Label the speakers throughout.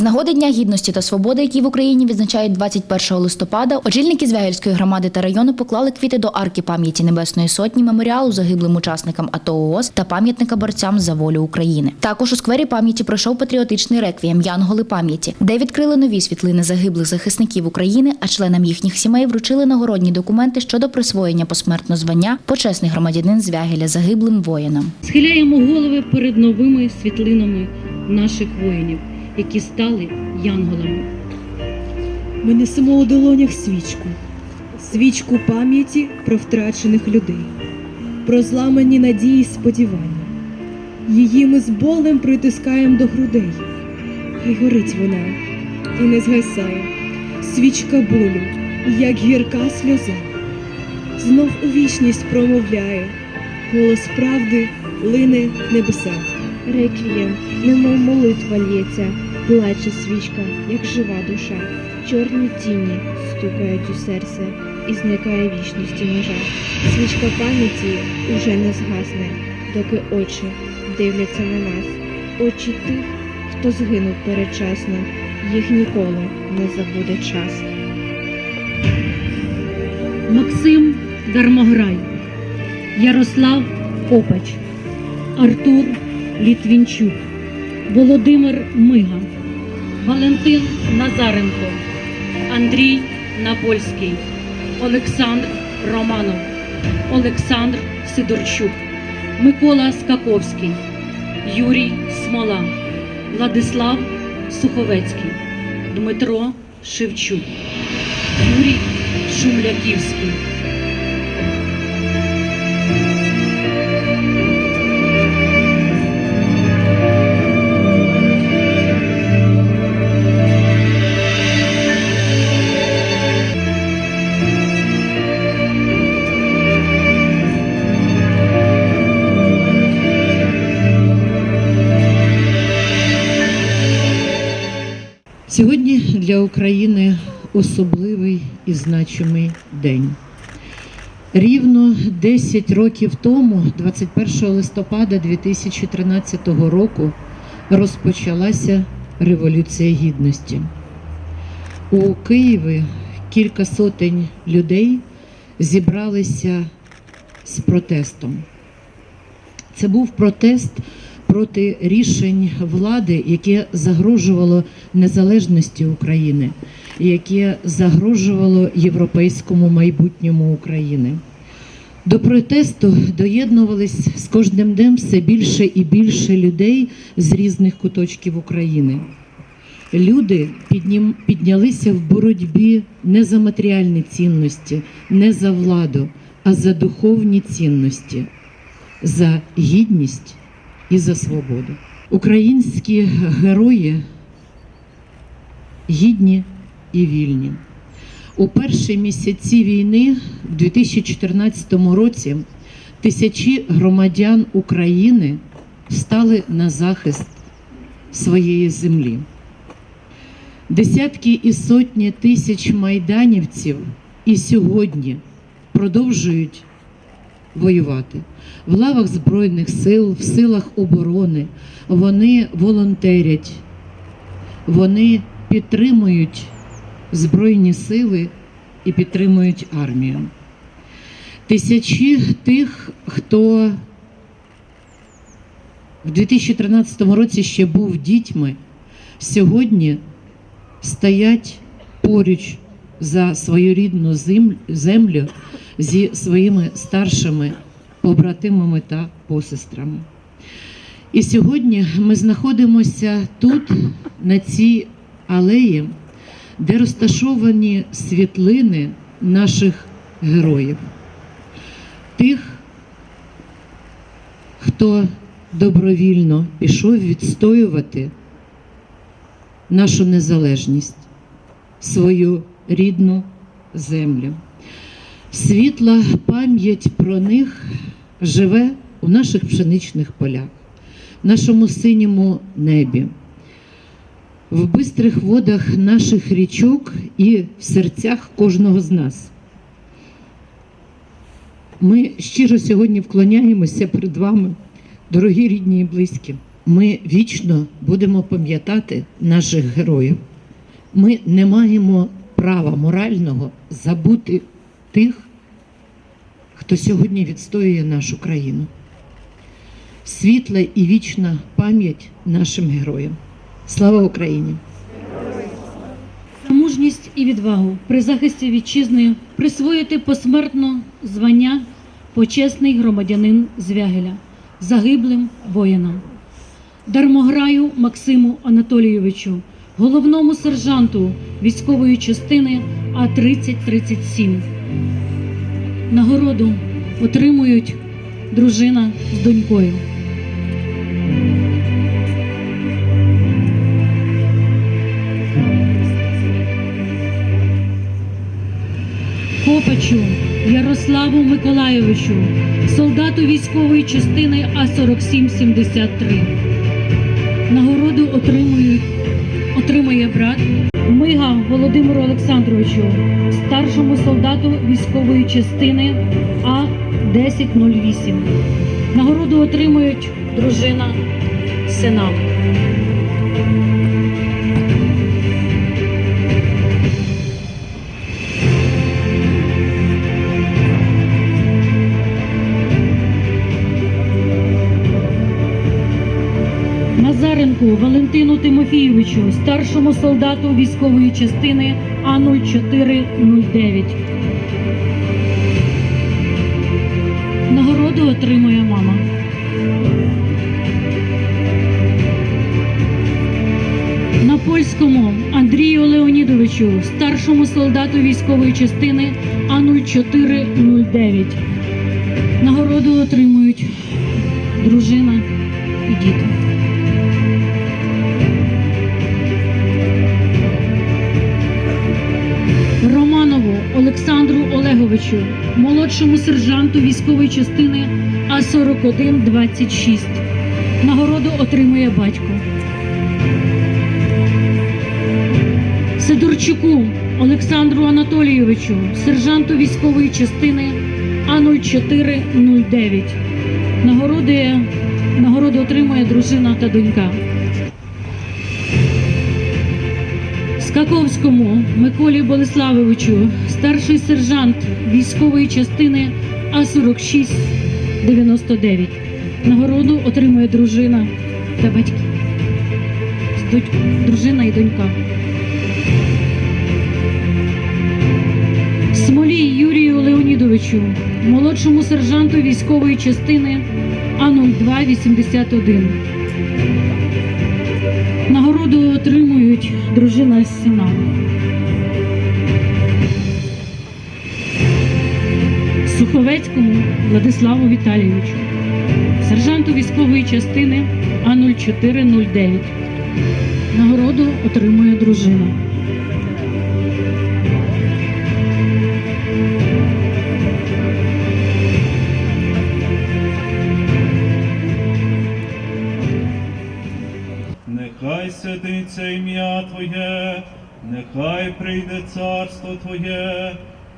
Speaker 1: З нагоди Дня гідності та свободи, які в Україні відзначають 21 листопада, очільники Звягельської громади та району поклали квіти до арки пам'яті Небесної Сотні, меморіалу загиблим учасникам АТО ООС та пам'ятника борцям за волю України. Також у сквері пам'яті пройшов патріотичний реквієм Янголи пам'яті, де відкрили нові світлини загиблих захисників України, а членам їхніх сімей вручили нагородні документи щодо присвоєння посмертно звання почесний громадянин Звягеля загиблим воїнам.
Speaker 2: Схиляємо голови перед новими світлинами наших воїнів, які стали янголами.
Speaker 3: Ми несемо у долонях свічку, свічку пам'яті про втрачених людей, про зламані надії й сподівання. Її ми з болем притискаємо до грудей. Хай горить вона і не згасає, свічка болю, як гірка сльоза. Знов у вічність промовляє, голос правди лине небеса.
Speaker 4: Реквієм, немов молитва лється, плаче свічка, як жива душа. Чорні тіні стукають у серце і зникає вічності межа. Свічка пам'яті уже не згасне, доки очі дивляться на нас. Очі тих, хто згинув передчасно, їх ніколи не забуде час.
Speaker 2: Максим Дармограй, Ярослав Копач, Артур Літвінчук, Володимир Мига, Валентин Назаренко, Андрій Напольський, Олександр Романов, Олександр Сидорчук, Микола Скаковський, Юрій Смола, Владислав Суховецький, Дмитро Шевчук, Юрій Шумляківський.
Speaker 5: України особливий і значимий день. Рівно 10 років тому, 21 листопада 2013 року, розпочалася Революція Гідності. У Києві кілька сотень людей зібралися з протестом. Це був протест проти рішень влади, яке загрожувало незалежності України, яке загрожувало європейському майбутньому України. До протесту доєднувались з кожним днем все більше і більше людей з різних куточків України. Люди піднім, піднялися в боротьбі не за матеріальні цінності, не за владу, а за духовні цінності, за гідність і за свободу. Українські герої гідні і вільні. У перші місяці війни, в 2014 році, тисячі громадян України стали на захист своєї землі. Десятки і сотні тисяч майданівців і сьогодні продовжують воювати в лавах Збройних сил, в силах оборони. Вони волонтерять, вони підтримують Збройні сили і підтримують армію. Тисячі тих, хто в 2013 році ще був дітьми, сьогодні стоять поруч за свою рідну землю зі своїми старшими побратимами та посестрами. І сьогодні ми знаходимося тут, на цій алеї, де розташовані світлини наших героїв, тих, хто добровільно пішов відстоювати нашу незалежність, свою рідну землю. Світла пам'ять про них живе у наших пшеничних полях, нашому синьому небі, в бистрих водах наших річок і в серцях кожного з нас. Ми щиро сьогодні вклоняємося перед вами, дорогі рідні і близькі. ми вічно будемо пам'ятати наших героїв. Ми не маємо права морального забути тих, хто сьогодні відстоює нашу країну. Світла і вічна пам'ять нашим героям. Слава Україні!
Speaker 2: Мужність і відвагу при захисті вітчизни присвоїти посмертно звання почесний громадянин Звягеля загиблим воїнам. Дармограю Максиму Анатолійовичу, головному сержанту військової частини А-3037. Нагороду отримують дружина з донькою. Копачу Ярославу Миколайовичу, солдату військової частини А4773. Нагороду отримують, отримує брат Мига Володимиру Олександровичу, старшому солдату військової частини А1008. Нагороду отримують дружина сина. Назаренку Валентину Тимофійовичу, старшому солдату військової частини А0409. Нагороду отримує мама. На польському Андрію Леонідовичу, старшому солдату військової частини А0409. Нагороду отримують дружина і діти. Олександру Олеговичу, молодшому сержанту військової частини А4126. Нагороду отримує батько. Сидорчуку Олександру Анатолійовичу, сержанту військової частини А0409. Нагороди, нагороду отримує дружина та донька. Скаковському Миколі Болеславовичу, старший сержант військової частини А4699. Нагороду отримує дружина та батьки. Дружина і донька. Смолій Юрію Леонідовичу, молодшому сержанту військової частини А0281. Нагороду отримують дружина з синами. Суховецькому Владиславу Віталійовичу, сержанту військової частини А0409. Нагороду отримує дружина.
Speaker 6: Нехай святиться ім'я Твоє, нехай прийде царство Твоє,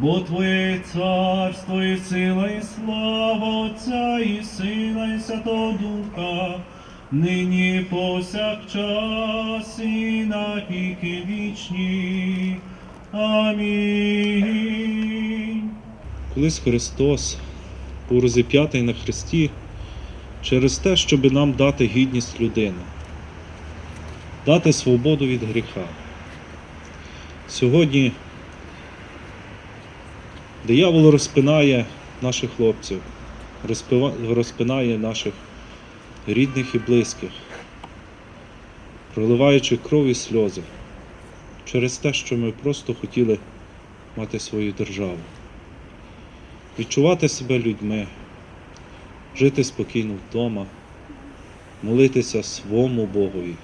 Speaker 6: Бо Твоє царство і сила, і слава Отця і Сина, і Святого Духа, нині повсякчас і на віки вічні. Амінь.
Speaker 7: Колись Христос був розіп'ятий на хресті через те, щоб нам дати гідність людини, дати свободу від гріха. Сьогодні диявол розпинає наших хлопців, розпинає наших рідних і близьких, проливаючи кров і сльози через те, що ми просто хотіли мати свою державу відчувати себе людьми, жити спокійно вдома, молитися своєму Богові.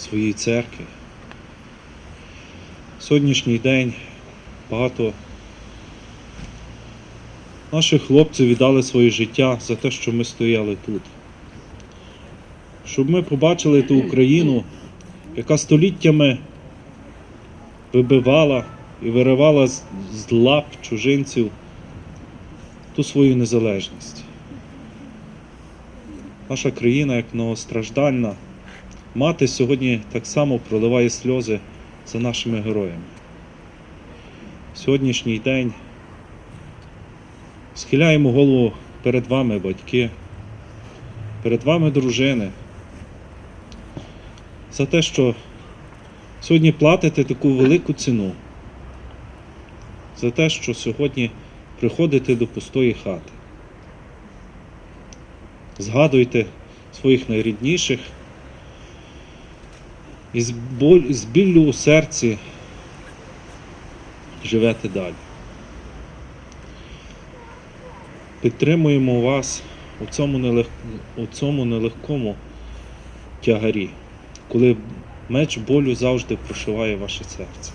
Speaker 7: своїй церкві. Сьогоднішній день багато наших хлопців віддали своє життя за те, що ми стояли тут. Щоб ми побачили ту Україну, яка століттями вибивала і виривала з, лап чужинців ту свою незалежність. Наша країна, як многостраждальна, мати сьогодні так само проливає сльози за нашими героями. Сьогоднішній день схиляємо голову перед вами, батьки, перед вами, дружини, за те, що сьогодні платите таку велику ціну, за те, що сьогодні приходите до пустої хати. Згадуйте своїх найрідніших і з, біллю у серці живете далі. Підтримуємо вас у цьому, нелег... у цьому нелегкому тягарі, коли меч болю завжди прошиває ваше серце.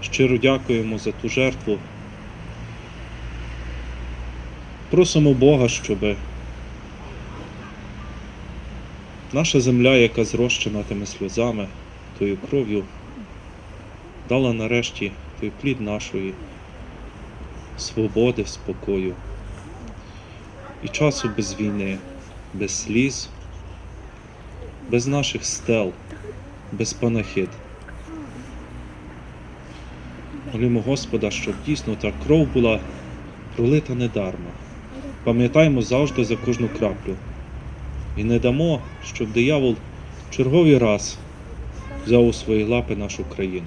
Speaker 7: Щиро дякуємо за ту жертву. Просимо Бога, щоб наша земля, яка зрощена тими сльозами, тою кров'ю, дала нарешті той плід нашої свободи, спокою і часу без війни, без сліз, без наших стел, без панахид. Молимо Господа, щоб дійсно та кров була пролита недарма. Пам'ятаємо завжди за кожну краплю. І не дамо, щоб диявол черговий раз взяв у свої лапи нашу країну.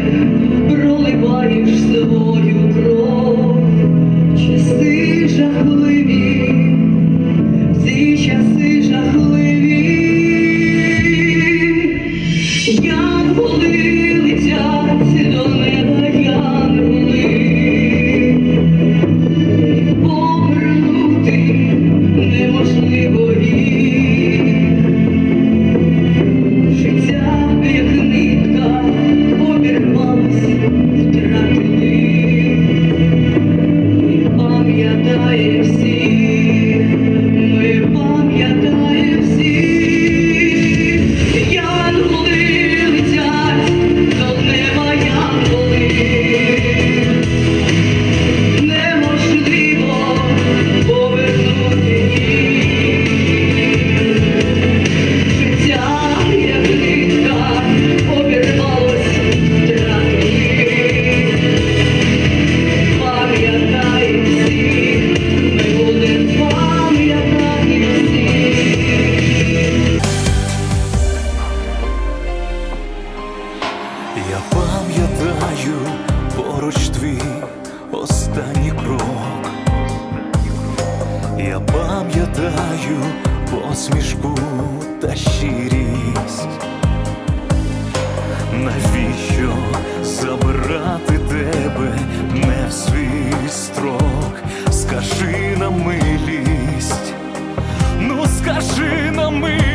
Speaker 8: усмішку та щирість, навіщо забрати тебе не в
Speaker 9: свій строк? Скажи на милість, ну скажи на милість.